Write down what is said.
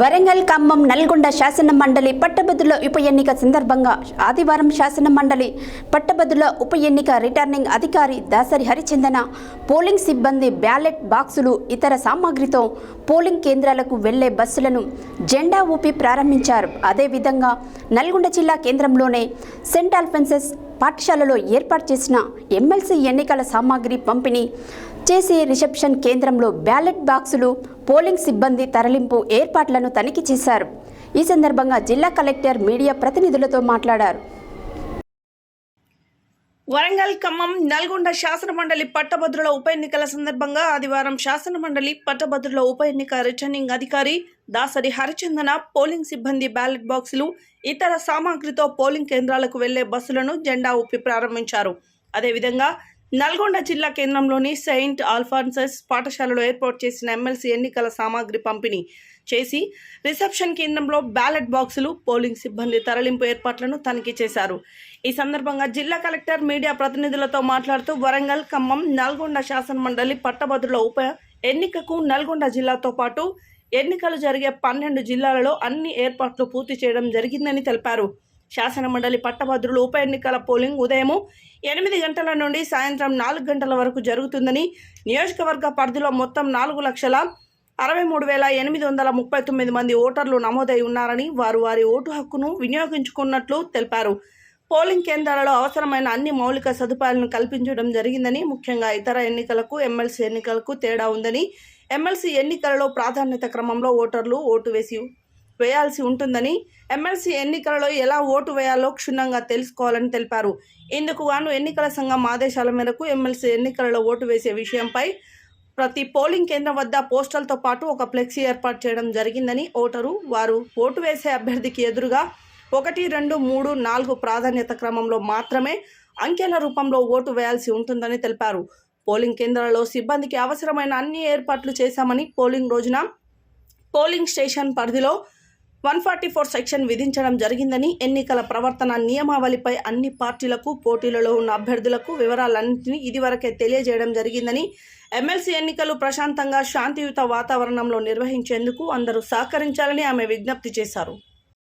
వరంగల్ ఖమ్మం నల్గొండ శాసన మండలి పట్టభద్రుల ఉప ఎన్నిక సందర్భంగా ఆదివారం శాసన మండలి పట్టభద్రుల ఉప ఎన్నిక రిటర్నింగ్ అధికారి దాసరి హరిచందన పోలింగ్ సిబ్బంది బ్యాలెట్ బాక్సులు ఇతర సామాగ్రితో పోలింగ్ కేంద్రాలకు వెళ్ళే బస్సులను జెండా ఊపి ప్రారంభించారు. అదేవిధంగా నల్గొండ జిల్లా కేంద్రంలోనే సెంట్ ఆల్ఫెన్సెస్ పాఠశాలలో ఏర్పాటు చేసిన ఎమ్మెల్సీ ఎన్నికల సామాగ్రి పంపిణీ చేసే రిసెప్షన్ కేంద్రంలో బ్యాలెట్ బాక్సులు పోలింగ్ సిబ్బంది తరలింపు ఏర్పాట్లను తనిఖీ చేశారు. ఈ సందర్భంగా జిల్లా కలెక్టర్ మీడియా ప్రతినిధులతో మాట్లాడారు. వరంగల్ ఖమ్మం నల్గొండ శాసనమండలి పట్టభద్రుల ఉప ఎన్నికల సందర్భంగా ఆదివారం శాసన మండలి పట్టభద్రుల ఉప ఎన్నిక రిటర్నింగ్ అధికారి దాసరి హరిచందన పోలింగ్ సిబ్బంది బ్యాలెట్ బాక్సులు ఇతర సామాగ్రితో పోలింగ్ కేంద్రాలకు వెళ్ళే బస్సులను జెండా ఊపి ప్రారంభించారు. అదేవిధంగా నల్గొండ జిల్లా కేంద్రంలోని సెయింట్ ఆల్ఫాన్సస్ పాఠశాలలో ఏర్పాటు చేసిన ఎమ్మెల్సీ ఎన్నికల సామాగ్రి పంపిణీ చేసి రిసెప్షన్ కేంద్రంలో బ్యాలెట్ బాక్సులు పోలింగ్ సిబ్బంది తరలింపు ఏర్పాట్లను తనిఖీ చేశారు. ఈ సందర్భంగా జిల్లా కలెక్టర్ మీడియా ప్రతినిధులతో మాట్లాడుతూ వరంగల్ ఖమ్మం నల్గొండ శాసన మండలి పట్టభద్రుల ఉప ఎన్నికకు నల్గొండ జిల్లాతో పాటు ఎన్నికలు జరిగే పన్నెండు జిల్లాలలో అన్ని ఏర్పాట్లు పూర్తి చేయడం జరిగిందని తెలిపారు. శాసనమండలి పట్టభద్రులు ఉప ఎన్నికల పోలింగ్ ఉదయం ఎనిమిది గంటల నుండి సాయంత్రం నాలుగు గంటల వరకు జరుగుతుందని నియోజకవర్గ పరిధిలో మొత్తం నాలుగు లక్షల అరవై మూడు వేల ఎనిమిది వందల ముప్పై తొమ్మిది మంది ఓటర్లు నమోదై ఉన్నారని వారు వారి ఓటు హక్కును వినియోగించుకున్నట్లు తెలిపారు. పోలింగ్ కేంద్రాలలో అవసరమైన అన్ని మౌలిక సదుపాయాలను కల్పించడం జరిగిందని ముఖ్యంగా ఇతర ఎన్నికలకు ఎమ్మెల్సీ ఎన్నికలకు తేడా ఉందని ఎమ్మెల్సీ ఎన్నికలలో ప్రాధాన్యత క్రమంలో ఓటర్లు ఓటు వేసి వేయాల్సి ఉంటుందని ఎమ్మెల్సీ ఎన్నికలలో ఎలా ఓటు వేయాలో క్షుణ్ణంగా తెలుసుకోవాలని తెలిపారు. ఇందుకు గాను ఎన్నికల సంఘం ఆదేశాల మేరకు ఎమ్మెల్సీ ఎన్నికలలో ఓటు వేసే విషయంపై ప్రతి పోలింగ్ కేంద్రం వద్ద పోస్టర్లతో పాటు ఒక ఫ్లెక్సీ ఏర్పాటు చేయడం జరిగిందని ఓటరు వారు ఓటు వేసే అభ్యర్థికి ఎదురుగా ఒకటి రెండు మూడు నాలుగు ప్రాధాన్యత క్రమంలో మాత్రమే అంకెల రూపంలో ఓటు వేయాల్సి ఉంటుందని తెలిపారు. పోలింగ్ కేంద్రాలలో సిబ్బందికి అవసరమైన అన్ని ఏర్పాట్లు చేశామని పోలింగ్ రోజున పోలింగ్ స్టేషన్ పరిధిలో వన్ ఫార్టీ ఫోర్ సెక్షన్ విధించడం జరిగిందని ఎన్నికల ప్రవర్తన నియమావళిపై అన్ని పార్టీలకు పోటీలలో ఉన్న అభ్యర్థులకు వివరాలన్నింటినీ ఇదివరకే తెలియజేయడం జరిగిందని ఎమ్మెల్సీ ఎన్నికలు ప్రశాంతంగా శాంతియుత వాతావరణంలో నిర్వహించేందుకు అందరూ సహకరించాలని ఆమె విజ్ఞప్తి చేశారు.